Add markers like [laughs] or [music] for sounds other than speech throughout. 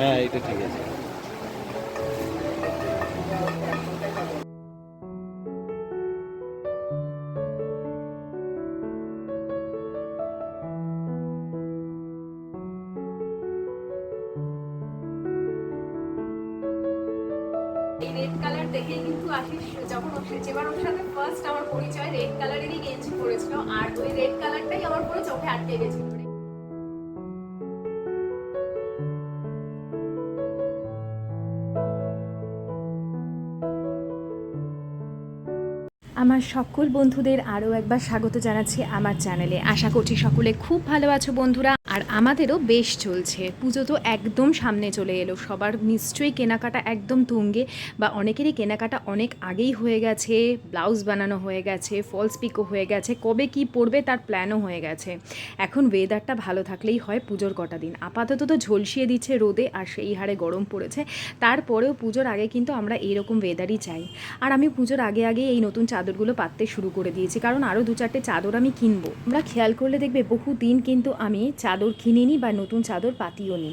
হ্যাঁ এটা ঠিক আছে। আমার সকল বন্ধুদের আরও একবার স্বাগত জানাচ্ছি আমার চ্যানেলে। আশা করছি সকলে খুব ভালো আছো বন্ধুরা। আর আমাদেরও বেশ চলছে। পুজো তো একদম সামনে চলে এলো। সবার নিশ্চয়ই কেনাকাটা একদম তুঙ্গে বা অনেকেরই কেনাকাটা অনেক আগেই হয়ে গেছে, ব্লাউজ বানানো হয়ে গেছে ফলস পিকও হয়ে গেছে, কবে কি পড়বে তার প্ল্যানও হয়ে গেছে। এখন ওয়েদারটা ভালো থাকলেই হয় পুজোর কটা দিন। আপাতত তো ঝলসিয়ে দিচ্ছে রোদে আর সেই হারে গরম পড়েছে। তারপরেও পুজোর আগে কিন্তু আমরা এইরকম ওয়েদারই চাই। আর আমি পুজোর আগে আগে এই নতুন চাদরগুলো পাততে শুরু করে দিয়েছি। কারণ আরও দু চারটে চাদর আমি কিনবো। আমরা খেয়াল করলে দেখবে বহু দিন কিন্তু আমি চাদর কিনিনি বা নতুন চাদর পাতিও নি।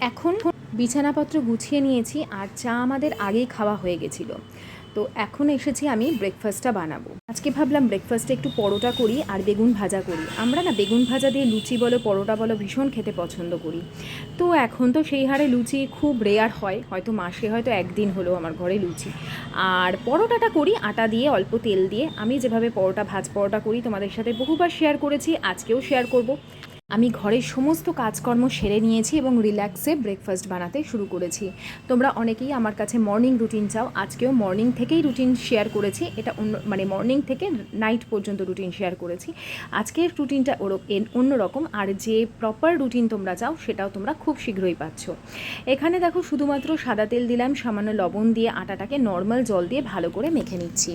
এখন বিছানাপত্র গুছিয়ে নিয়েছি আর চা আমাদের আগেই খাওয়া হয়ে গেছিল। তো এখন এসেছি আমি ব্রেকফাস্টটা বানাবো। আজকে ভাবলাম ব্রেকফাস্টে একটু পরোটা করি আর বেগুন ভাজা করি। আমরা না বেগুন ভাজা দিয়ে লুচি বলো, পরোটা বলো ভীষণ খেতে পছন্দ করি। তো এখন তো সেই হারে লুচি খুব রেয়ার হয়, হয়তো মাসে হয়তো একদিন হলো আমার ঘরে লুচি। আর পরোটাটা করি আটা দিয়ে, অল্প তেল দিয়ে। আমি যেভাবে পরোটা, ভাজ পরোটা করি তোমাদের সাথে বহুবার শেয়ার করেছি, আজকেও শেয়ার করব। আমি ঘরের সমস্ত কাজকর্ম সেরে নিয়েছি এবং রিল্যাক্সে ব্রেকফাস্ট বানাতে শুরু করেছি। তোমরা অনেকেই আমার কাছে মর্নিং রুটিন চাও। আজকেও মর্নিং থেকেই রুটিন শেয়ার করেছি। এটা অন্য মানে মর্নিং থেকে নাইট পর্যন্ত রুটিন শেয়ার করেছি। আজকের রুটিনটা ওরক অন্যরকম। আর যে প্রপার রুটিন তোমরা চাও, সেটাও তোমরা খুব শীঘ্রই পাচ্ছ। এখানে দেখো, শুধুমাত্র সাদা তেল দিলাম, সামান্য লবণ দিয়ে আটাটাকে নর্মাল জল দিয়ে ভালো করে মেখে নিচ্ছি।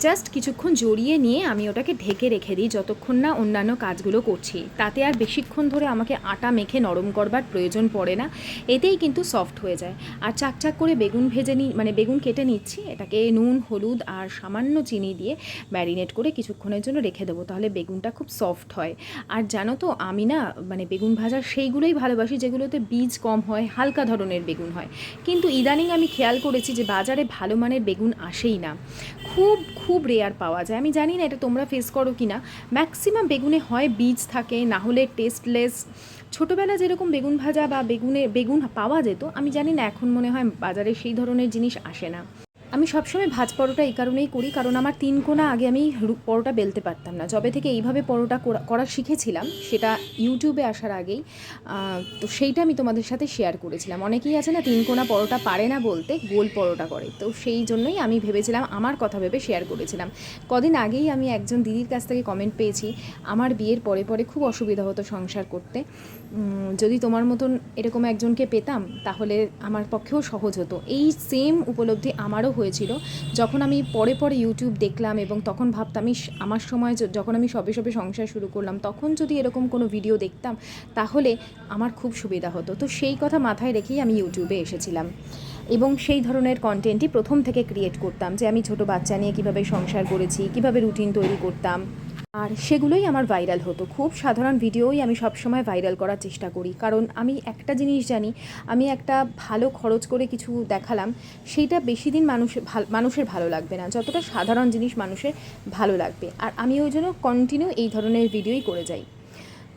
জাস্ট কিছুক্ষণ জড়িয়ে নিয়ে আমি ওটাকে ঢেকে রেখে দিই যতক্ষণ না অন্যান্য কাজগুলো করছি। তাতে আর বেশিক্ষণ ধরে আমাকে আটা মেখে নরম করবার প্রয়োজন পড়ে না। এতেই কিন্তু সফট হয়ে যায়। আর চাকচাক করে বেগুন ভেজে নিই মানে বেগুন কেটে নিচ্ছি। এটাকে নুন, হলুদ আর সামান্য চিনি দিয়ে ম্যারিনেট করে কিছুক্ষণের জন্য রেখে দেবো। তাহলে বেগুনটা খুব সফট হয়। আর জানো তো, আমি না মানে বেগুন ভাজার সেইগুলোই ভালোবাসি যেগুলোতে বীজ কম হয়, হালকা ধরনের বেগুন হয়। কিন্তু ইদানিং আমি খেয়াল করেছি যে বাজারে ভালো মানের বেগুন আসেই না। খুব খুব রেয়ার পাওয়া যায়। আমি জানি না এটা তোমরা ফেস করো কি না ম্যাক্সিমাম বেগুনে হয় বীজ থাকে, না হলে টেস্টলেস ছোটোবেলা যেরকম বেগুন ভাজা বা বেগুনে, বেগুন পাওয়া যেত, আমি জানি না, এখন মনে হয় বাজারে সেই ধরনের জিনিস আসে না। আমি সবসময় ভাজ পরোটা এই কারণেই করি, কারণ আমার তিন কোনা আগে আমি পরোটা বেলতে পারতাম না। যবে থেকে এইভাবে পরোটা করা শিখেছিলাম, সেটা ইউটিউবে আসার আগেই তো সেইটা আমি তোমাদের সাথে শেয়ার করেছিলাম। অনেকেই আছে না, তিন কোনা পরোটা পারে না বলতে, গোল পরোটা করে। তো সেই জন্যই আমি ভেবেছিলাম, আমার কথা ভেবে শেয়ার করেছিলাম। কদিন আগেই আমি একজন দিদির কাছ থেকে কমেন্ট পেয়েছি, আমার বিয়ের পরে পরে খুব অসুবিধা হতো সংসার করতে। যদি তোমার মতন এরকম একজনকে পেতাম, তাহলে আমার পক্ষেও সহজ হতো। এই সেম উপলব্ধি আমারও হয়েছিল। যখন আমি পরে পরে ইউটিউব দেখলাম এবং তখন ভাবতাম আমার সময় যখন আমি সবে সবে সংসার শুরু করলাম, তখন যদি এরকম কোনো ভিডিও দেখতাম, তাহলে আমার খুব সুবিধা হতো। তো সেই কথা মাথায় রেখেই আমি ইউটিউবে এসেছিলাম। এবং সেই ধরনের কন্টেন্টই প্রথম থেকে ক্রিয়েট করতাম যে, আমি ছোট বাচ্চা নিয়ে কীভাবে সংসার করেছি, কীভাবে রুটিন তৈরি করতাম। আর সেগুলোই আমার ভাইরাল হতো। খুব সাধারণ ভিডিওই আমি সবসময় ভাইরাল করার চেষ্টা করি। কারণ আমি একটা জিনিস জানি, আমি একটা ভালো খরচ করে কিছু দেখালাম, সেইটা বেশি দিন মানুষের মানুষের ভালো লাগবে না। যতটা সাধারণ জিনিস মানুষের ভালো লাগবে। আর আমি ওই জন্য কন্টিনিউ এই ধরনের ভিডিওই করে যাই।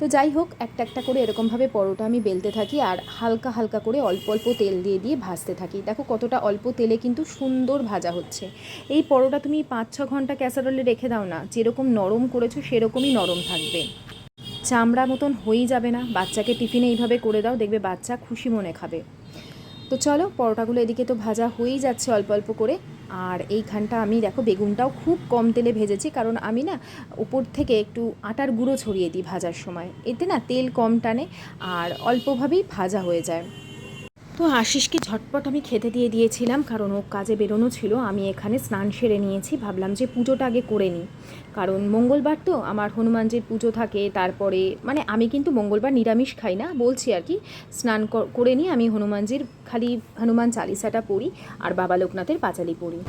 তো যাই হোক, একটা একটা করে এরকমভাবে পরোটা আমি বেলতে থাকি আর হালকা হালকা করে অল্প অল্প তেল দিয়ে দিয়ে ভাজতে থাকি। দেখো কতটা অল্প তেলে কিন্তু সুন্দর ভাজা হচ্ছে। এই পরোটা তুমি পাঁচ ছ ঘণ্টা ক্যাসারোলে রেখে দাও না, যেরকম নরম করেছ সেরকমই নরম থাকবে। চামড়া মতন হয়েই যাবে না, বাচ্চাকে টিফিনে এইভাবে করে দাও, দেখবে বাচ্চা খুশি মনে খাবে। তো চলো, পরোটাগুলো এদিকে তো ভাজা হয়েই যাচ্ছে অল্প অল্প করে। আর এইখানটা আমি, দেখো, বেগুনটাও খুব কম তেলে ভেজেছি, কারণ আমি না উপর থেকে একটু আটার গুঁড়ো ছড়িয়ে দিই ভাজার সময়। এতে না তেল কম টানে আর অল্পভাবেই ভাজা হয়ে যায়। তো আশিসকে ঝটপট আমি খেতে দিয়ে দিয়েছিলাম, কারণ ও কাজে বেরোনো ছিল। আমি এখানে স্নান সেরে নিয়েছি, ভাবলাম যে পুজোটা আগে করে নিই। কারণ মঙ্গলবার তো আমার হনুমানজির পুজো থাকে, তারপরে মানে আমি কিন্তু মঙ্গলবার নিরামিষ খাই না, বলছি আর কি। স্নান করে নিই, আমি হনুমানজির খালি হনুমান চালিসাটা পড়ি, আর বাবা লোকনাথের পাঁচালি পড়ি।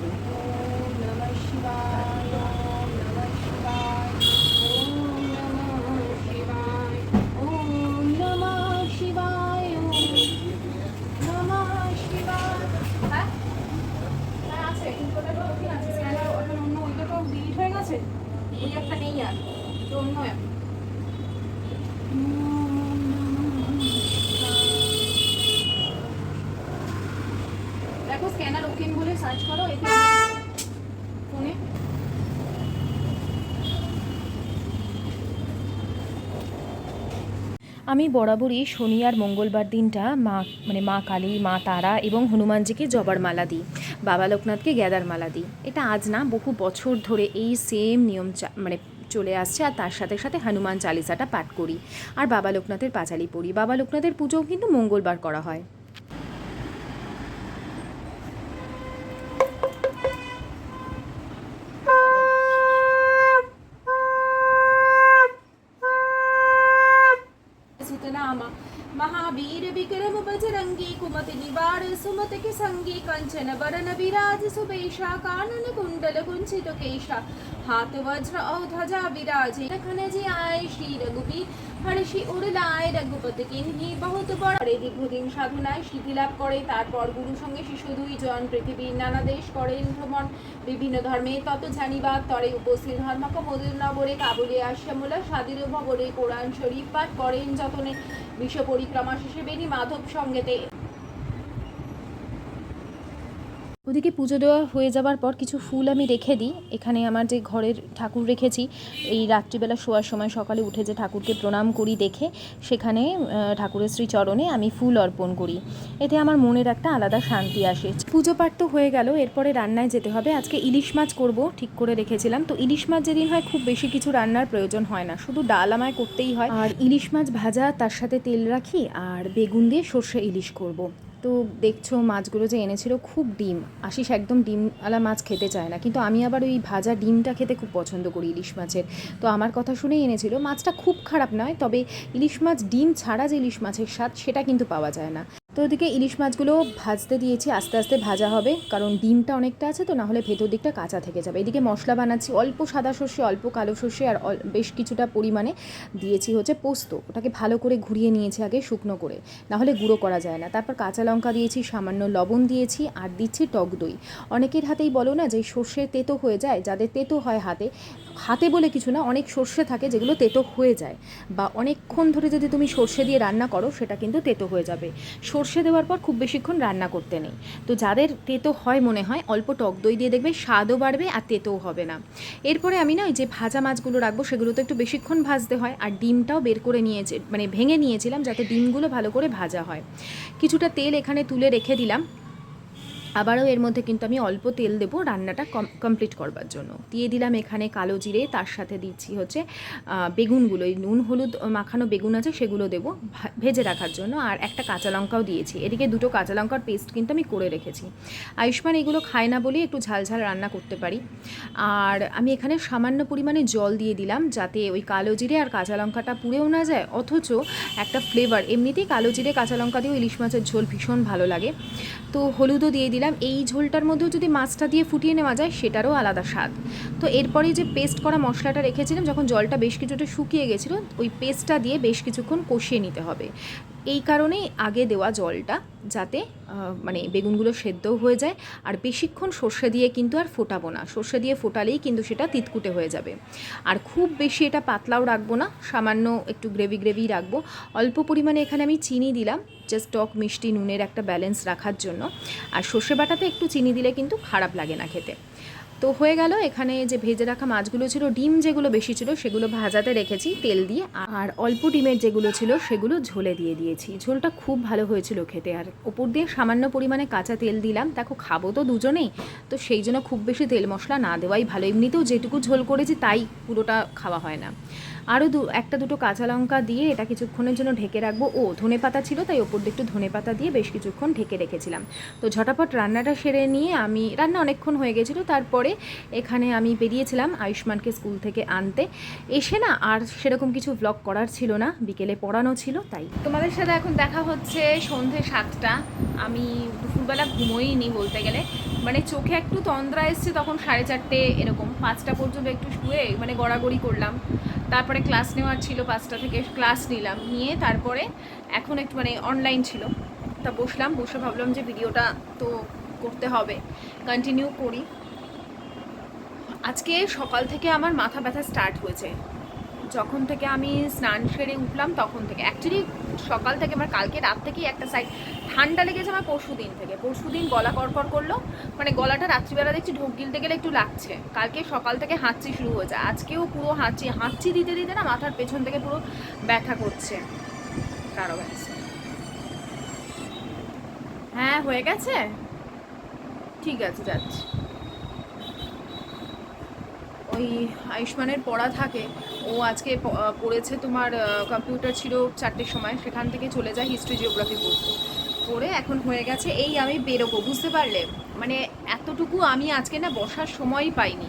আমি বরাবরই শনি আর মঙ্গলবার দিনটা মা মানে মা কালী, মা তারা এবং হনুমানজিকে জবার মালা দিই, বাবা লোকনাথকে গ্যাদার মালা দিই। এটা আজ না, বহু বছর ধরে এই সেম নিয়ম মানে চলে আসছে আর তার সাথে সাথে হনুমান চালিসাটা পাঠ করি। আর বাবা লোকনাথের পাঁচালি পড়ি। বাবা লোকনাথের পুজোও কিন্তু মঙ্গলবার করা হয়। संगी कंचन वरन विराज सुबेशा कानन कुंडल कुंचित केशा हाथ वज्र और ध्वजा विराजे लखन जी आए श्री रघुबीर হর্ষি উড়লায় রঘুপতি কিন্নি বহুত বড় করে দীর্ঘদিন সাধনায় সিদ্ধি লাভ করে তারপর গুরু সঙ্গে শিশু দুইজন পৃথিবীর নানা দেশ করেন ভ্রমণ বিভিন্ন ধর্মে তত জানিবার তরে উপস্থিত ধর্মক মদির নগরে কাবুলে আশ্যামুলা সাদির ভবরে কোরআন শরীফ পাঠ করেন যতনে বিশ্ব পরিক্রমা শেষে বেনি মাধব সঙ্গেতে ওদিকে পুজো দেওয়া হয়ে যাবার পর কিছু ফুল আমি রেখে দিই। এখানে আমার যে ঘরের ঠাকুর রেখেছি, এই রাত্রিবেলা শোয়ার সময় সকালে উঠে যে ঠাকুরকে প্রণাম করি দেখে, সেখানে ঠাকুরের শ্রীচরণে আমি ফুল অর্পণ করি। এতে আমার মনের একটা আলাদা শান্তি আসে। পুজো পাঠ তো হয়ে গেল, এরপরে রান্নায় যেতে হবে। আজকে ইলিশ মাছ করব, ঠিক করে রেখেছিলাম। তো ইলিশ মাছ যেদিন হয়, খুব বেশি কিছু রান্নার প্রয়োজন হয় না। শুধু ডাল আমায় করতেই হয়। আর ইলিশ মাছ ভাজা, তার সাথে তেল রাখি, আর বেগুন দিয়ে সর্ষে ইলিশ করব। তো দেখছ মাছগুলো যে এনেছিল খুব ডিম। আশিস একদম ডিমওয়ালা মাছ খেতে চায় না। কিন্তু আমি আবার ওই ভাজা ডিমটা খেতে খুব পছন্দ করি ইলিশ মাছের। তো আমার কথা শুনেই এনেছিল। মাছটা খুব খারাপ নয়, তবে ইলিশ মাছ ডিম ছাড়া যে ইলিশ মাছের স্বাদ, সেটা কিন্তু পাওয়া যায় না। তো ওদিকে ইলিশ মাছগুলো ভাজতে দিয়েছি, আস্তে আস্তে ভাজা হবে, কারণ ডিমটা অনেকটা আছে তো, না হলে ভেতর দিকটা কাঁচা থেকে যাবে। এদিকে মশলা বানাচ্ছি, অল্প সাদা সর্ষে, অল্প কালো সর্ষে আর বেশ কিছুটা পরিমাণে দিয়েছি হচ্ছে পোস্ত। ওটাকে ভালো করে ঘুরিয়ে নিয়েছি আগে শুকনো করে, না হলে গুঁড়ো করা যায় না। তারপর কাঁচা লঙ্কা দিয়েছি, সামান্য লবণ দিয়েছি আর দিচ্ছি টক দই। অনেকের হাতেই বলো না যে সর্ষে তেতো হয়ে যায়, যাদের তেতো হয় হাতে হাতে বলে কিছু না, অনেক সর্ষে থাকে যেগুলো তেতো হয়ে যায় বা অনেকক্ষণ ধরে যদি তুমি সর্ষে দিয়ে রান্না করো, সেটা কিন্তু তেতো হয়ে যাবে। সর্ষে দেওয়ার পর খুব বেশিক্ষণ রান্না করতে নেই। তো যাদের তেতো হয় মনে হয়, অল্প টক দই দিয়ে দেখবে স্বাদও বাড়বে আর তেতোও হবে না। এরপরে আমি না ওই যে ভাজা মাছগুলো রাখব সেগুলো তো একটু বেশিক্ষণ ভাজতে হয় আর ডিমটাও বের করে নিয়েছে মানে ভেঙে নিয়েছিলাম যাতে ডিমগুলো ভালো করে ভাজা হয়। কিছুটা তেল এখানে তুলে রেখে দিলাম। আবারও এর মধ্যে কিন্তু আমি অল্প তেল দেবো রান্নাটা কমপ্লিট করবার জন্য। দিয়ে দিলাম এখানে কালো জিরে, তার সাথে দিচ্ছি হচ্ছে বেগুনগুলো। এই নুন, হলুদ, মাখানো বেগুন আছে সেগুলো দেবো ভেজে রাখার জন্য। আর একটা কাঁচা লঙ্কাও দিয়েছি। এদিকে দুটো কাঁচা লঙ্কার পেস্ট কিন্তু আমি করে রেখেছি। আয়ুষ্মান এগুলো খায় না বলেই একটু ঝাল ঝাল রান্না করতে পারি। আর আমি এখানে সামান্য পরিমাণে জল দিয়ে দিলাম যাতে ওই কালো জিরে আর কাঁচা লঙ্কাটা পুড়েও না যায়। অথচ একটা ফ্লেভার এমনিতেই কালো জিরে, কাঁচা লঙ্কা দিয়েও ইলিশ মাছের ঝোল ভীষণ ভালো লাগে। তো হলুদও দিয়ে দিলাম। এই ঝোলটার মধ্যেও যদি মাছটা দিয়ে ফুটিয়ে নেওয়া যায়, সেটারও আলাদা স্বাদ। তো এরপরে যে পেস্ট করা মশলাটা রেখেছিলাম, যখন জলটা বেশ কিছুটা শুকিয়ে গেছিল, ওই পেস্টটা দিয়ে বেশ কিছুক্ষণ কষিয়ে নিতে হবে। এই কারণেই আগে দেওয়া জলটা, যাতে মানে বেগুনগুলো সেদ্ধও হয়ে যায়, আর বেশিক্ষণ সর্ষে দিয়ে কিন্তু আর ফোটাবো না। সর্ষে দিয়ে ফোটালেই কিন্তু সেটা তিতকুটে হয়ে যাবে। আর খুব বেশি এটা পাতলাও রাখব না, সামান্য একটু গ্রেভি গ্রেভি রাখব। অল্প পরিমাণে এখানে আমি চিনি দিলাম জাস্ট টক মিষ্টি নুনের একটা ব্যালেন্স রাখার জন্য। আর সর্ষে বাটাতে একটু চিনি দিলে কিন্তু খারাপ লাগে না খেতে। তো হয়ে গেল, এখানে যে ভেজে রাখা মাছগুলো ছিল, ডিম যেগুলো বেশি ছিল সেগুলো ভাজাতে রেখেছি তেল দিয়ে। আর অল্প ডিমের যেগুলো ছিল সেগুলো ঝোলে দিয়ে দিয়েছি। ঝোলটা খুব ভালো হয়েছিল খেতে। আর ওপর দিয়ে সামান্য পরিমাণে কাঁচা তেল দিলাম। দেখো, খাব তো দুজনেই। তো সেই জন্য খুব বেশি তেল মশলা না দেওয়াই ভালো। এমনিতেও যেটুকু ঝোল করেছি তাই পুরোটা খাওয়া হয় না। আরও দু একটা দুটো কাঁচা লঙ্কা দিয়ে এটা কিছুক্ষণের জন্য ঢেকে রাখব। ও ধনে পাতা ছিল, তাই ওপর দিয়ে একটু ধনে পাতা দিয়ে বেশ কিছুক্ষণ ঢেকে রেখেছিলাম। তো ঝটাপট রান্নাটা সেরে নিয়ে আমি, রান্না অনেকক্ষণ হয়ে গেছিল, তারপরে এখানে আমি বেরিয়েছিলাম আয়ুষ্মানকে স্কুল থেকে আনতে। এসে না আর সেরকম কিছু ব্লগ করার ছিল না, বিকেলে পড়ানো ছিল, তাই। তোমাদের সাথে এখন দেখা হচ্ছে সন্ধে সাতটা। আমি দুপুরবেলা ঘুমোইনি বলতে গেলে। মানে চোখে একটু তন্দ্রা এসছে, তখন সাড়ে চারটে এরকম, পাঁচটা পর্যন্ত একটু শুয়ে মানে গড়াগড়ি করলাম। তারপরে ক্লাস নেওয়ার ছিল, পাঁচটা থেকে ক্লাস নিলাম, নিয়ে তারপরে এখন একটু মানে অনলাইন ছিল। তা বসলাম, বসে ভাবলাম যে ভিডিওটা তো করতে হবে। কন্টিনিউ করি। আজকে সকাল থেকে আমার মাথা ব্যথা স্টার্ট হয়েছে। যখন থেকে আমি স্নান সেরে উঠলাম, তখন থেকে। অ্যাকচুয়ালি সকাল থেকে আমার কালকে রাত থেকেই একটা সাইড ঠান্ডা লেগেছে আমার পরশু দিন থেকে। পরশু দিন গলা করকর করল। মানে গলাটা রাত্রিবেলা দেখছি ঢোক গিলতে গেলে একটু লাগছে। কালকে সকাল থেকে হাঁচি শুরু হয়েছে। আজকেও পুরো হাঁচি হাঁচি দিতে দিতে না মাথার পেছন থেকে পুরো ব্যথা করছে। কারও হ্যাঁ হয়ে গেছে? ঠিক আছে, যাচ্ছি। ওই আয়ুষ্মানের পড়া থাকে। ও আজকে পড়েছে তোমার কম্পিউটার ছিল চারটের সময়। সেখান থেকে চলে যায় হিস্ট্রি জিওগ্রাফি পড়তে। পড়ে এখন হয়ে গেছে, এই আমি বেরোবো, বুঝতে পারলে? মানে এতটুকু আমি আজকে না বসার সময় পাইনি।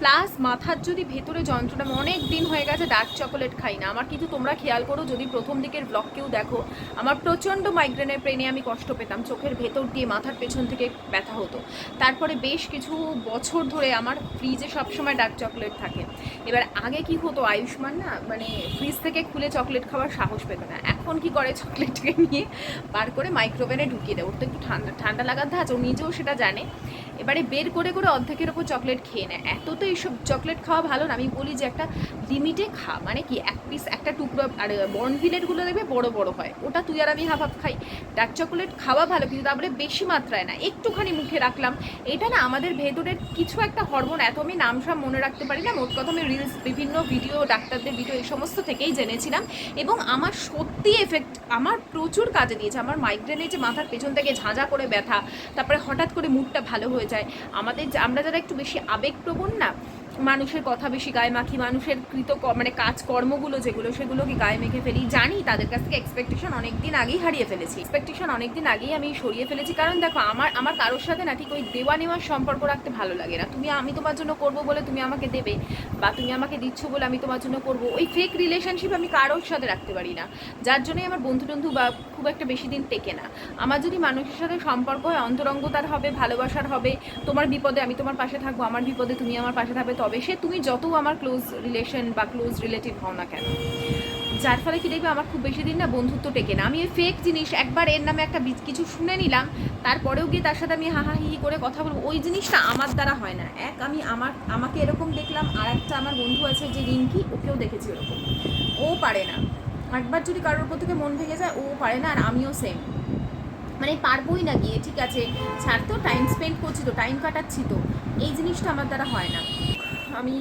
প্লাস মাথার যদি ভেতরে যন্ত্রণা অনেক দিন হয়ে গেছে ডার্ক চকোলেট খাই না। আমার কিন্তু তোমরা খেয়াল করো, যদি প্রথম দিকের ব্লগ কেউ দেখো, আমার প্রচণ্ড মাইগ্রেনের প্রেনে আমি কষ্ট পেতাম। চোখের ভেতর দিয়ে মাথার পেছন থেকে ব্যথা হতো। তারপরে বেশ কিছু বছর ধরে আমার ফ্রিজে সবসময় ডার্ক চকলেট থাকে। এবার আগে কি হতো, আয়ুষ্মান না মানে ফ্রিজ থেকে খুলে চকলেট খাওয়ার সাহস পেত না। এখন কি করে চকলেটটাকে নিয়ে বার করে মাইক্রোওভেনে ঢুকিয়ে দেয়? ওর তো একটু ঠান্ডা ঠান্ডা লাগার ধাঁচ, ও নিজেও সেটা জানে। এবারে বের করে করে অর্ধেকের ওপর চকলেট খেয়ে নেয়। এত তো এইসব চকলেট খাওয়া ভালো না। আমি বলি যে একটা লিমিটে খা। মানে কি, এক পিস একটা টুকরো, আর বর্নভিলেটগুলো দেখবে বড় বড় হয়। ওটা তুই আর আমি হাফ হাফ খাই। ডার্ক চকলেট খাওয়া ভালো, কিন্তু তারপরে বেশি মাত্রায় না। একটুখানি মুখে রাখলাম। এটা না আমাদের ভেতরের কিছু একটা হরমোন এত আমি নাম সব মনে রাখতে পারি না। মোট কথা আমি রিলস বিভিন্ন ভিডিও ডাক্তারদের ভিডিও এই সমস্ত থেকেই জেনেছিলাম। এবং আমার সত্যি এফেক্ট আমার প্রচুর কাজে দিয়েছে। আমার মাইগ্রেনে যে মাথার পেছন থেকে ঝাঁঝা করে ব্যথা, তারপরে হঠাৎ করে মুডটা ভালো হয়ে যায়। আমাদের আমরা যারা একটু বেশি আবেগপ্রবণ না মানুষের কথা বেশি গায়ে মাখি, মানুষের কৃত মানে কাজকর্মগুলো যেগুলো সেগুলোকে গায়ে মেখে ফেলি? জানি, তাদের কাছ থেকে এক্সপেকটেশন অনেক দিন আগেই হারিয়ে ফেলেছি। এক্সপেকটেশন অনেক দিন আগেই আমি সরিয়ে ফেলেছি। কারণ দেখো, আমার আমার কারোর সাথে না ঠিক ওই দেওয়া নেওয়ার সম্পর্ক রাখতে ভালো লাগে না। তুমি, আমি তোমার জন্য করব বলে তুমি আমাকে দেবে বা তুমি আমাকে দিচ্ছ বলে আমি তোমার জন্য করব, ওই ফেক রিলেশনশিপ আমি কারোর সাথে রাখতে পারি না। যার জন্যই আমার বন্ধু টন্ধু বা খুব একটা বেশি দিন টেকে না। আমার যদি মানুষের সাথে সম্পর্ক হয় অন্তরঙ্গতার হবে, ভালোবাসার হবে, তোমার বিপদে আমি তোমার পাশে থাকব, আমার বিপদে তুমি আমার পাশে থাকবে তবে সে তুমি যত আমার ক্লোজ রিলেশন বা ক্লোজ রিলেটিভ হও না কেন। যার ফলে কি দেখবে আমার খুব বেশি দিন না বন্ধুত্ব টেকে না। আমি ওই ফেক জিনিস একবার এর নামে একটা কিছু শুনে নিলাম, তারপরেও গিয়ে তার সাথে আমি হাহা করে কথা বলব। ওই জিনিসটা আমার দ্বারা হয় না। এক, আমি আমার, আমাকে এরকম দেখলাম আর একটা আমার বন্ধু আছে যে রিঙ্কি, ওকেও দেখেছি ওরকম। ও পারে না। একবার যদি কারোর উপর থেকে মন ভেঙে যায়, ও পারে না, আর আমিও সেম মানে পারবোই না গিয়ে, ঠিক আছে? ছাড় তো টাইম স্পেন্ড করছি তো টাইম কাটাচ্ছি তো। এই জিনিসটা আমার দ্বারা হয় না। আমি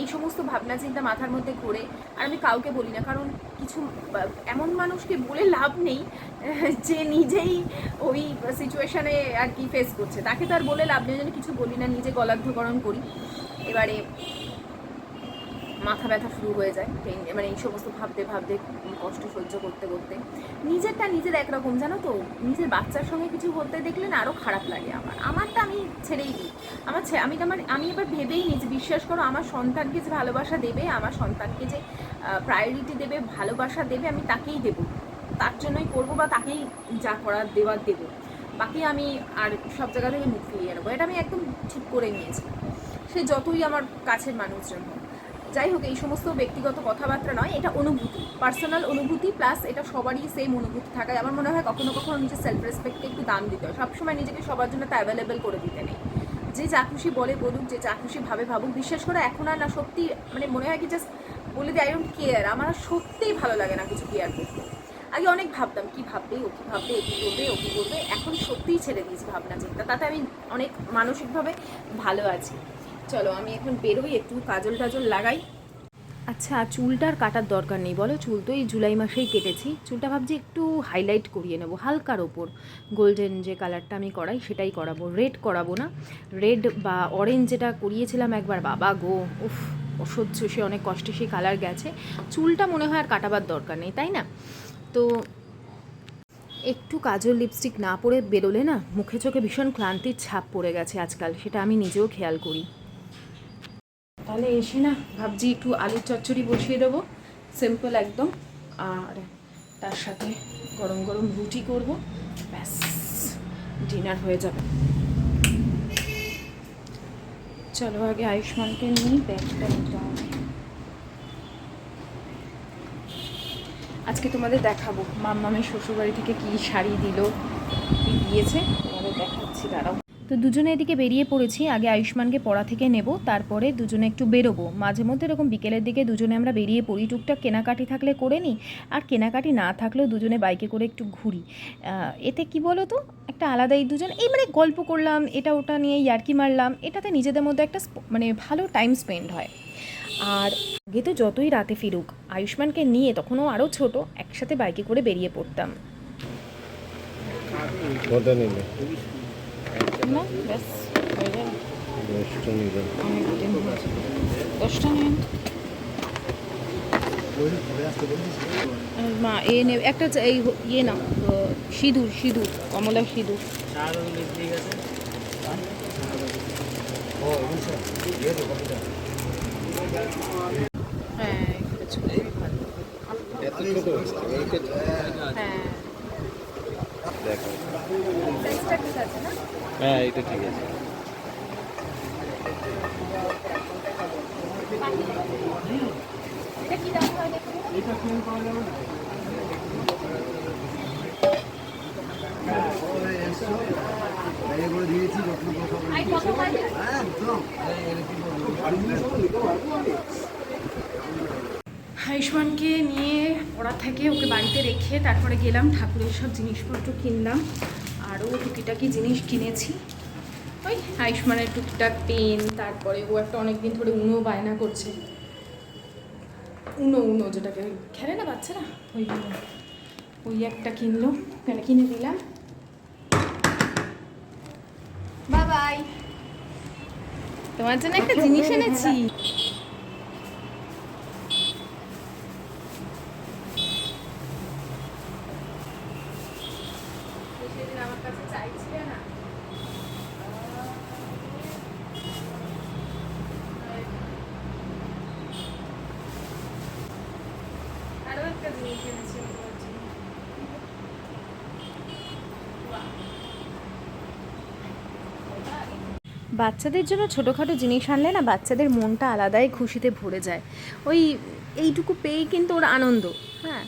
এই সমস্ত ভাবনা চিন্তা মাথার মধ্যে করে আর আমি কাউকে বলি না, কারণ কিছু এমন মানুষকে বলে লাভ নেই, [laughs] যে নিজেই ওই সিচুয়েশানে আর কি ফেস করছে। তাকে তো আর বলে লাভ নেই যেন কিছু বলি না, নিজে গলার্ধকরণ করি। এবারে মাথা ব্যথা শুরু হয়ে যায় মানে এই সমস্ত ভাবতে ভাবতে কষ্ট সহ্য করতে করতে। নিজেরটা নিজের একরকম, জানো তো? নিজের বাচ্চার সঙ্গে কিছু হতে দেখলে না আরও খারাপ লাগে আমার। আমারটা আমি ছেড়েই দিই। আমার আমি আমার, আমি এবার ভেবেই নিয়েছি, বিশ্বাস করো, আমার সন্তানকে যে ভালোবাসা দেবে, আমার সন্তানকে যে প্রায়োরিটি দেবে, ভালোবাসা দেবে, আমি তাকেই দেবো। তার জন্যই করব বা তাকেই যা করার দেওয়ার দেবো। বাকি আমি আর সব জায়গা থেকে মুখ ফিরিয়ে নেব। এটা আমি একদম ঠিক করে নিয়েছি। সে যতই আমার কাছের মানুষজন হোক। যাই হোক, এই সমস্ত ব্যক্তিগত কথাবার্তা নয়, এটা অনুভূতি। পার্সোনাল অনুভূতি প্লাস এটা সবারই সেম অনুভূতি থাকায় আমার মনে হয় কখনো কখনো নিজের সেলফ রেসপেক্টকে একটু দাম দিতে হয়। সবসময় নিজেকে সবার জন্য তা অ্যাভেলেবেল করে দিতে নেই। যে যা খুশি বলে বলুক, যে যা খুশি ভাবে ভাবুক, বিশ্বাস করে এখন আর না, সত্যি মানে মনে হয় কি জাস্ট বলে দিই আই ডোন্ট কেয়ার আমার সত্যিই ভালো লাগে না কিছু কেয়ার করতে। আগে অনেক ভাবতাম, কি ভাববে, ও কি ভাববে, ও কি করবে ও কি করবে এখন সত্যিই ছেড়ে দিয়েছি ভাবনা চিন্তা তাতে আমি অনেক মানসিকভাবে ভালো আছি। চলো, আমি এখন বেরোই, একটু কাজল টাজল লাগাই। আচ্ছা চুলটার কাটার দরকার নেই, বলো। চুল তো এই জুলাই মাসেই কেটেছি। চুলটা ভাবছি একটু হাইলাইট করিয়ে নেব, হালকার ওপর। গোল্ডেন যে কালারটা আমি করাই, সেটাই করাবো। রেড করাবো না। রেড বা অরেঞ্জ যেটা করিয়েছিলাম একবার, বাবা গো, উফ, অসহ্য, সে অনেক কষ্টে সেই কালার গেছে। চুলটা মনে হয় আর কাটাবার দরকার নেই, তাই না? তো একটু কাজল লিপস্টিক না পরে বেরোলে না, মুখে চোখে ভীষণ ক্লান্তির ছাপ পড়ে গেছে আজকাল, সেটা আমি নিজেও খেয়াল করি। তাহলে এসে না ভাবছি একটু আলুর চচ্চড়ি বসিয়ে দেবো। সিম্পল একদম। আর তার সাথে গরম গরম রুটি করব। ব্যাস ডিনার হয়ে যাবে। চলো আগে আয়ুষ্মানকে নিয়ে ব্যাগটা নিতে হবে। আজকে তোমাদের দেখাবো। মাম্মামের শ্বশুরবাড়ি থেকে কী শাড়ি দিল, কী দিয়েছে, তোমাদের দেখাচ্ছি, দাঁড়াও। তো দুজনে এদিকে বেরিয়ে পড়েছি। আগে আয়ুষ্মানকে পড়া থেকে নেব, তারপরে দুজনে একটু বেরোবো। মাঝে মধ্যে এরকম বিকেলের দিকে দুজনে আমরা বেরিয়ে পড়ি। টুকটাক কেনাকাটি থাকলে করে নিই, আর কেনাকাটি না থাকলেও দুজনে বাইকে করে একটু ঘুরি। এতে কি বলো তো একটা আলাদাই দুজন, এই মানে গল্প করলাম, এটা ওটা নিয়ে ইয়ার্কি মারলাম, এটাতে নিজেদের মধ্যে একটা মানে ভালো টাইম স্পেন্ড হয়। আর আগে তো যতই রাতে ফিরুক, আয়ুষ্মানকে নিয়ে তখনও আরও ছোট, একসাথে বাইকে করে বেরিয়ে পড়তাম। না ব্যাস হয়ে যাবে দশটা অনেক দশটা নিন মা এ নে একটা এই ইয়ে না সিঁদুর সিঁদুর কমলা সিঁদুর হ্যাঁ হ্যাঁ দেখো সাইজটা ঠিক আছে না? হ্যাঁ এটা ঠিক আছে। দাম হয় আয়ুষ্মানকে নিয়ে পড়া থেকে ওকে বাড়িতে রেখে তারপরে গেলাম ঠাকুরের সব জিনিসপত্র কিনলাম। আরও টুকিটাকি জিনিস কিনেছি। ওই আয়ুষ্মানের টুকটাক পেন তারপরে ও একটা অনেকদিন ধরে উনো বায়না করছে। উনো উনো যেটাকে খেলে না বাচ্চারা? ওই ওই একটা কিনলো কেন কিনে দিলাম বাবাই। তোমার জন্য একটা জিনিস এনেছি সেদিন আমার কাছে চাইছিলে না আরও একটা জিনিস এনেছি আমি তোমার জন্য। বাচ্চাদের জন্য ছোটোখাটো জিনিস আনলে না বাচ্চাদের মনটা আলাদাই খুশিতে ভরে যায়। ওই এইটুকু পেয়েই কিন্তু ওর আনন্দ হ্যাঁ।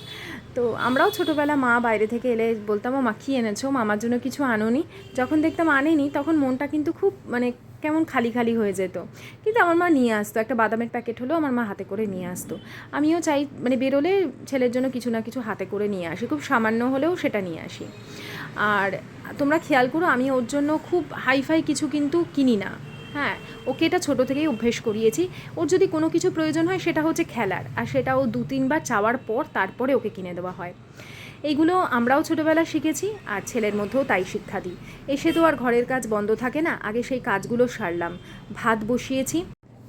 তো আমরাও ছোটোবেলা মা বাইরে থেকে এলে বলতাম ও মা, কী এনেছো? মামার জন্য কিছু আনোনি। যখন দেখতাম আনেনি, তখন মনটা কিন্তু খুব মানে কেমন খালি খালি হয়ে যেত। কিন্তু আমার মা নিয়ে আসতো, একটা বাদামের প্যাকেট হলেও আমার মা হাতে করে নিয়ে আসতো। আমিও চাই মানে বেরোলে ছেলের জন্য কিছু না কিছু হাতে করে নিয়ে আসি, খুব সামান্য হলেও সেটা নিয়ে আসি। আর তোমরা খেয়াল করো, আমি ওর জন্য খুব হাইফাই কিছু কিন্তু কিনি না। হ্যাঁ ওকে এটা ছোটো থেকেই অভ্যেস করিয়েছি। ওর যদি কোনো কিছু প্রয়োজন হয়, সেটা হচ্ছে খেলার। আর সেটা ও দু তিনবার চাওয়ার পর তারপরে ওকে কিনে দেওয়া হয়। এইগুলো আমরাও ছোটোবেলা শিখেছি, আর ছেলের মধ্যেও তাই শিক্ষা দিই। এসে তো আর ঘরের কাজ বন্ধ থাকে না, আগে সেই কাজগুলো সারলাম। ভাত বসিয়েছি।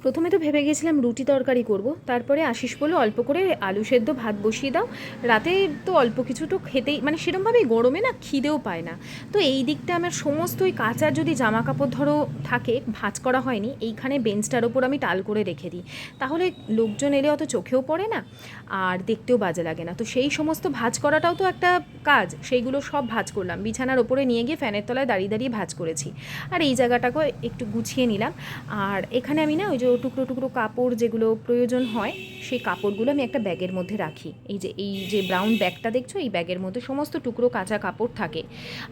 প্রথমে তো ভেবে গেছিলাম রুটি তরকারি করব, তারপরে আশিস বলল, অল্প করে আলু সেদ্ধ ভাত বসিয়ে দাও। রাতে তো অল্প কিছু তো খেতেই মানে সেরমভাবে গরমে না, খিদেও পায় না। তো এই দিকটা আমার সমস্ত ওই কাঁচার যদি জামা কাপড় ধরো থাকে, ভাঁজ করা হয়নি, এইখানে বেঞ্চটার ওপর আমি টাল করে রেখে দিই। তাহলে লোকজন এলে অত চোখেও পড়ে না। আর দেখতেও বাজে লাগে না। তো সেই সমস্ত ভাঁজ করাটাও তো একটা কাজ। সেইগুলো সব ভাঁজ করলাম। বিছানার ওপরে নিয়ে গিয়ে ফ্যানের তলায় দাঁড়িয়ে দাঁড়িয়ে ভাঁজ করেছি। আর এই জায়গাটাকেও একটু গুছিয়ে নিলাম। আর এখানে আমি না ওই যে টুকরো টুকরো কাপড় যেগুলো প্রয়োজন হয়, সেই কাপড়গুলো আমি একটা ব্যাগের মধ্যে রাখি। এই যে এই যে ব্রাউন ব্যাগটা দেখছ, এই ব্যাগের মধ্যে সমস্ত টুকরো কাঁচা কাপড় থাকে।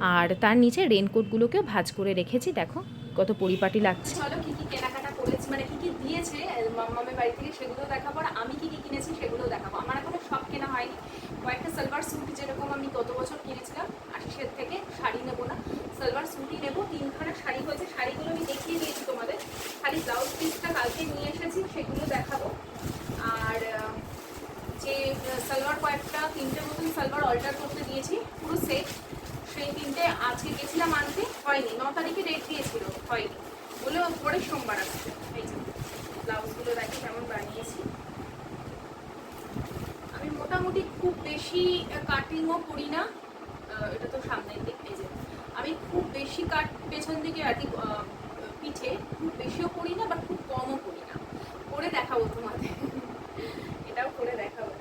আর তার নিচে রেনকোটগুলোকেও ভাজ করে রেখেছি, দেখো। কত পরিপাটি লাগছে। চলো কি কি কেনাকাটা করেছি মানে কি কি দিয়েছে মামামের বাড়ি থেকে সেগুলো দেখাবো, আর আমি কি কি কিনেছি সেগুলো দেখাবো। আমার এখনও সব কেনা হয়নি। কয়েকটা সালবার স্যুট যেরকম আমি গত বছর কিনেছিলাম আশিসের থেকে শাড়ি নেব না। সালবার স্যুটই নেব, তিনখানা শাড়ি হয়েছে, শাড়িগুলো আমি দেখিয়ে দিয়েছি তোমাদের। খালি ব্লাউজ পিসটা কালকে নিয়ে এসেছি, সেগুলো দেখাবো। আর যে সালোয়ার কয়েকটা, তিনটে মতন সালোয়ার অল্টার করতে দিয়েছি, পুরো সেট সেই তিনটে, আজকে গেছিলাম আনতে, হয়নি, ন তারিখে ডেট দিয়েছিল, হয়নি। বলে পরে সোমবার আসছে এই যে, ব্লাউজগুলো দেখি কেমন বানিয়েছি। আমি মোটামুটি খুব বেশি কাটিংও করি না। এটা তো সামনের দিক, এই যে। আমি খুব বেশি কাট পেছন দিকে আর কি পিঠে খুব বেশিও করি না বা খুব কমও করি না। করে দেখাবো তোমাদের। এটাও করে দেখাবো।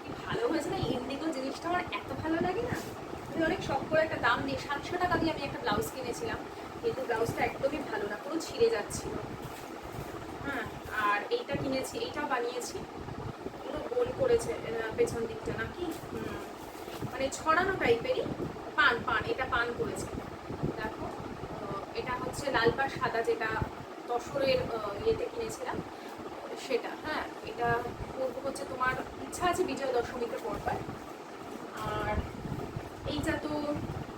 কি ভালো হয়েছে না ইন্ডিগো জিনিসটা আমার এত ভালো লাগে না। আমি অনেক শখ করে একটা দাম দিয়ে সাতশো টাকা দিয়ে আমি একটা ব্লাউজ কিনেছিলাম। কিন্তু ব্লাউজটা একদমই ভালো না, পুরো ছিঁড়ে যাচ্ছিল। হ্যাঁ আর এইটা কিনেছি এইটাও বানিয়েছি। পুরো গোল করেছে পেছন দিকটা নাকি। মানে ছড়ানো টাইপেরই পান পান, এটা পান করেছে। দেখো এটা হচ্ছে লাল পাড় সাদা যেটা দশরের ইয়েতে কিনেছিলাম, সেটা হ্যাঁ এটা করব হচ্ছে তোমার, ইচ্ছা আছে বিজয় দশমীতে পড়বার এইটা তো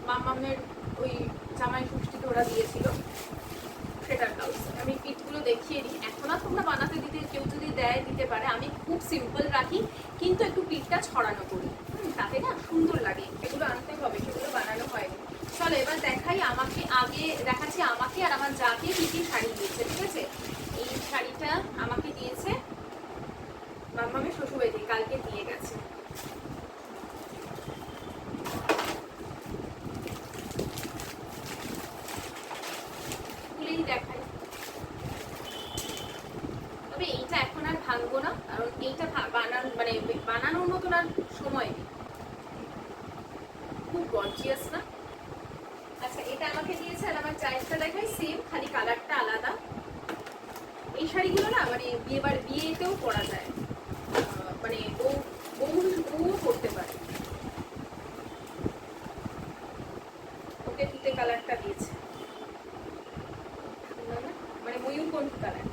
মামামের ওই জামাই ষষ্ঠীতে ওরা দিয়েছিল। সেটার ব্লাউজ আমি পিঠগুলো দেখিয়ে দিই। এখন আর তোমরা বানাতে দিতে, কেউ যদি দেয়, দিতে পারে। আমি খুব সিম্পল রাখি, কিন্তু একটু পিঠটা ছড়ানো করি। তাতে না সুন্দর লাগে। এগুলো আনতে হবে, সেগুলো বানানো হয়নি। চলো, এবার দেখাই আমাকে আগে, দেখাচ্ছি আমাকে আর আমার যাকে কি কি শাড়ি দিয়েছে ঠিক আছে এই শাড়িটা আমাকে দিয়েছে মাম্মামের শ্বশুরবাড়ি কালকে দিয়ে গেছে খুলেই দেখাই তবে এইটা এখন আর ভাঙবো না কারণ এইটা ভা- বানান মানে বানানোর মতন আর সময় নেই খুব গর্জিয়াস না আচ্ছা এটা আমাকে দিয়েছে আর আমার চাইজটা দেখাই সেম খালি কালারটা আলাদা এই শাড়িগুলো না মানে বিয়ে বার বিয়েতেও পরা যায় আহ, মানে বউ বউ বউও পরতে পারে ওকে তুতে কালারটা দিয়েছে। মানে ময়ূরকণ্ঠী কালার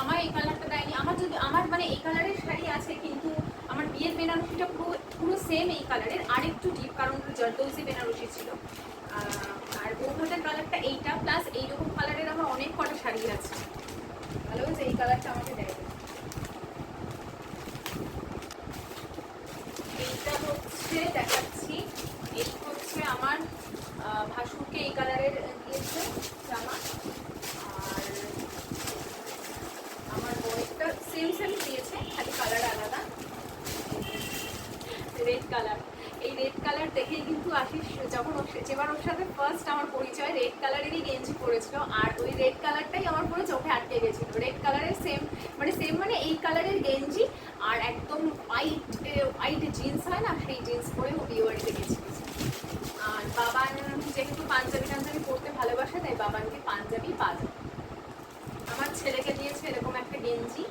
আমার এই কালারটা দেয়নি। আমার যদি আমার মানে এই কালারের শাড়ি আছে, কিন্তু আমার বিয়ের বেনারসিটা পুরো পুরো সেম এই কালারের আর একটু ডিপ কারণ জলদৌসি বেনারসি ছিল আহ, আর বৌভাতের কালারটা এইটা প্লাস এইরকম কালারের আমার অনেক কটা শাড়ি আছে ভালো হয়েছে এই কালারটা আমাকে দেয় এইটা হচ্ছে দেখাচ্ছি এই হচ্ছে আমার আহ, ভাসুরকে এই কালারের দিয়েছে জামা আর আমার বয়েসটা সেম সেম দিয়েছে খালি কালার আলাদা রেড কালার এই রেড কালার দেখেই কিন্তু আশিস যখন ওর সা- যেবার ওর সাথে ফার্স্ট আমার পরিচয় রেড কালারেরই গেঞ্জি পরেছিল আর ওই রেড কালারটাই আমার পুরো চোখে আটকে গেছিল। রেড কালারের সেম মানে সেম মানে এই কালারের গেঞ্জি আর একদম হোয়াইট হোয়াইট জিন্স হয় না, সেই জিন্স পরে ও বিয়ে বাড়িতে গেছিল আর বাবান যেহেতু পাঞ্জাবি টাঞ্জাবি পরতে ভালোবাসে, তাই বাবানকে পাঞ্জাবি পাজামা আমার ছেলেকে দিয়েছে এরকম একটা গেঞ্জি।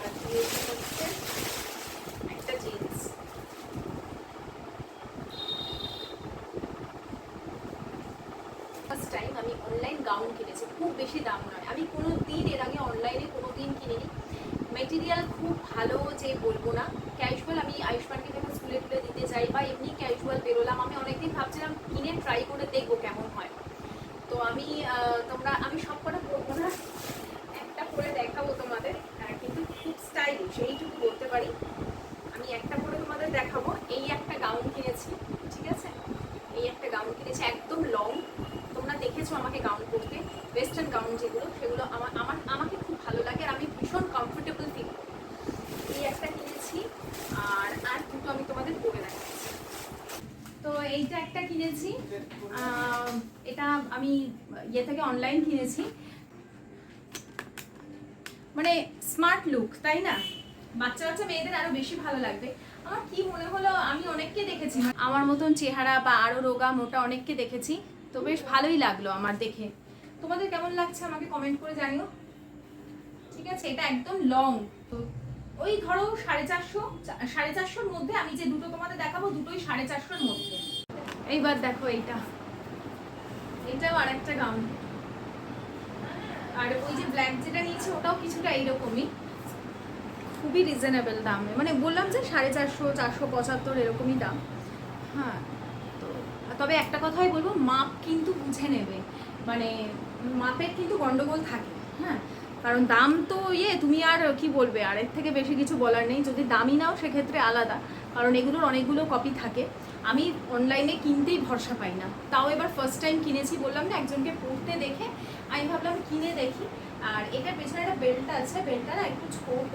আর দিয়েছে হচ্ছে একটা জিন্স ফার্স্ট টাইম আমি অনলাইন গাউন কিনেছি খুব বেশি দাম নয়। আমি কোনো দিন, এর আগে অনলাইনে কোনো দিন কিনিনি। মেটেরিয়াল খুব ভালো যে বলব না। ক্যাজুয়াল আমি আয়ুষ্মানকে যখন স্কুলে তুলে দিতে যাই বা এমনি ক্যাজুয়াল বেরোলাম, আমি অনেকদিন ভাবছিলাম কিনে ট্রাই করে দেখব কেমন হয়। তো আমি আহ, তোমরা আমি সব কটা পরবো না একটা পরে দেখাবো তোমাদের আহ, কিন্তু খুব স্টাইলিশ এইটুকু বলতে পারি আমি একটা পরে তোমাদের দেখাবো এই একটা গাউন কিনেছি ঠিক আছে এই একটা গাউন কিনেছি একদম লং তোমরা দেখেছ আমাকে গাউন পরতে ওয়েস্টার্ন গাউন যেগুলো সেগুলো আমার আমার আমাকে খুব ভালো লাগে আর আমি ভীষণ কমফোর্টেবল ফিল করি এই একটা কিনেছি আর আর দুটো আমি তোমাদের পরে দেখাচ্ছি তো এইটা একটা কিনেছি আহ, এটা আমি ইয়ে থেকে অনলাইন কিনেছি মানে স্মার্ট লুক তাই না? বাচ্চা বাচ্চা মেয়েদের আরও বেশি ভালো লাগবে। আমার কি মনে হলো, আমি অনেককে দেখেছি। আমার মতন চেহারা বা আরও রোগা মোটা অনেককে দেখেছি, তো বেশ ভালোই লাগল আমার দেখে। তোমাদের কেমন লাগছে আমাকে কমেন্ট করে জানিও। ঠিক আছে, এটা একদম লং তো ওই ধরো সাড়ে চারশো সাড়ে চারশোর মধ্যে আমি যে দুটো তোমাদের দেখাবো, দুটোই সাড়ে চারশোর মধ্যে। এইবার দেখো এইটা। এটাও আর একটা গাউন আর ওই যে ব্ল্যাক যেটা নিয়েছি, ওটাও কিছুটা এইরকমই। খুবই রিজনেবল দামে। মানে বললাম যে সাড়ে চারশো চারশো পঁচাত্তর এরকমই দাম। হ্যাঁ তো তবে একটা কথাই বলব, মাপ কিন্তু বুঝে নেবে। মানে মাপের কিন্তু গন্ডগোল থাকে হ্যাঁ? কারণ দাম তো ইয়ে তুমি আর কি বলবে? আর এর থেকে বেশি কিছু বলার নেই। যদি দামি নাও, সেক্ষেত্রে আলাদা। কারণ এগুলোর অনেকগুলো কপি থাকে। আমি অনলাইনে কিনতেই ভরসা পাই না। তাও এবার ফার্স্ট টাইম কিনেছি, বললাম না, একজনকে পড়তে দেখে আমি ভাবলাম কিনে দেখি। আর এটার পেছনে একটা বেল্ট আছে। বেল্টটা না একটু ছোট।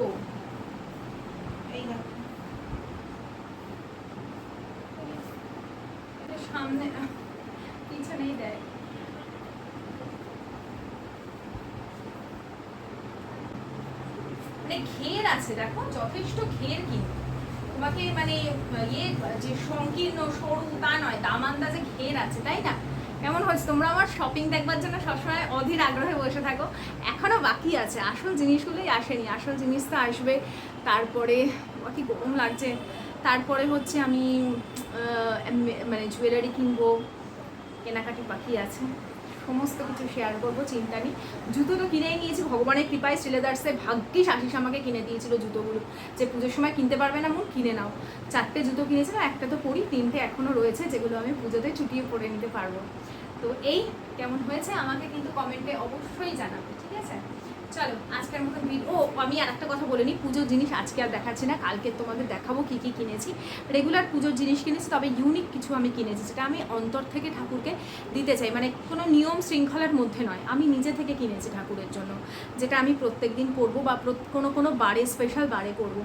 সামনে পিছনেই দেয়। মানে ঘের আছে, দেখো, যথেষ্ট ঘের কিন্তু। তোমাকে মানে ইয়ে যে সংকীর্ণ, সরু, তা নয় দাম আন্দাজে ঘের আছে, তাই না? কেমন হচ্ছে তোমরা আমার শপিং দেখবার জন্য সবসময় অধীর আগ্রহে বসে থাকো। এখনও বাকি আছে। আসল জিনিসগুলোই আসেনি। আসল জিনিস তো আসবে। তারপরে কি গরম লাগছে, তারপরে হচ্ছে আমি মানে জুয়েলারি কিনবো কেনাকাটি বাকি আছে। সমস্ত কিছু শেয়ার করব, চিন্তা নেই। জুতো তো কিনেই নিয়েছি, ভগবানের কৃপায় শ্রীলেদার্সে ভাগ্যিস আশিস আমাকে কিনে দিয়েছিল জুতোগুলো। যে পুজোর সময় কিনতে পারবে না মন, কিনে নাও। চারটে জুতো কিনেছিলাম একটা তো পরি, তিনটে এখনও রয়েছে, যেগুলো আমি পুজোতে চুটিয়ে পরে নিতে পারব। তো এই কেমন হয়েছে, আমাকে কিন্তু কমেন্টে অবশ্যই জানাবে, ঠিক আছে? চলো, আজকের মতো ও, আমি আর একটা কথা বলে নিই, পুজোর জিনিস আজকে আর দেখাচ্ছি না, কালকে তোমাদের দেখাবো কী কী কিনেছি। রেগুলার পুজোর জিনিস কিনেছি, তবে ইউনিক কিছু আমি কিনেছি যেটা আমি অন্তর থেকে ঠাকুরকে দিতে চাই। মানে কোনো নিয়ম শৃঙ্খলার মধ্যে নয়, আমি নিজে থেকে কিনেছি ঠাকুরের জন্য, যেটা আমি প্রত্যেক দিন করব বা কোনো কোনো বারে স্পেশাল বারে করব।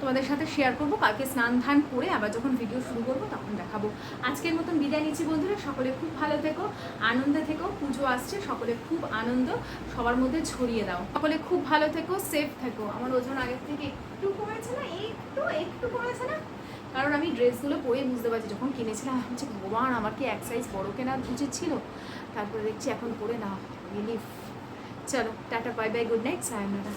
তোমাদের সাথে শেয়ার করব, কালকে স্নান ধান করে আবার যখন ভিডিও শুরু করব, তখন দেখাবো। আজকের মতন বিদায় নিচ্ছি বন্ধুরা, সকলে খুব ভালো থেকো, আনন্দে থেকো, পুজো আসছে, সকলে খুব আনন্দ, সবার মধ্যে ছড়িয়ে দাও। সকলে খুব ভালো থেকো সেফ থেকো। আমার ওজন আগের থেকে একটু কমেছে না, একটু একটু কমেছে না। কারণ আমি ড্রেসগুলো পরে বুঝতে পারছি, যখন কিনেছিলাম, আমি হচ্ছে ভগবান, আমার কি এক সাইজ বড়ো কেনার বুঝে ছিল? তারপরে দেখছি, এখন পরে না রিলিফ চলো, tata bye bye good night sayonara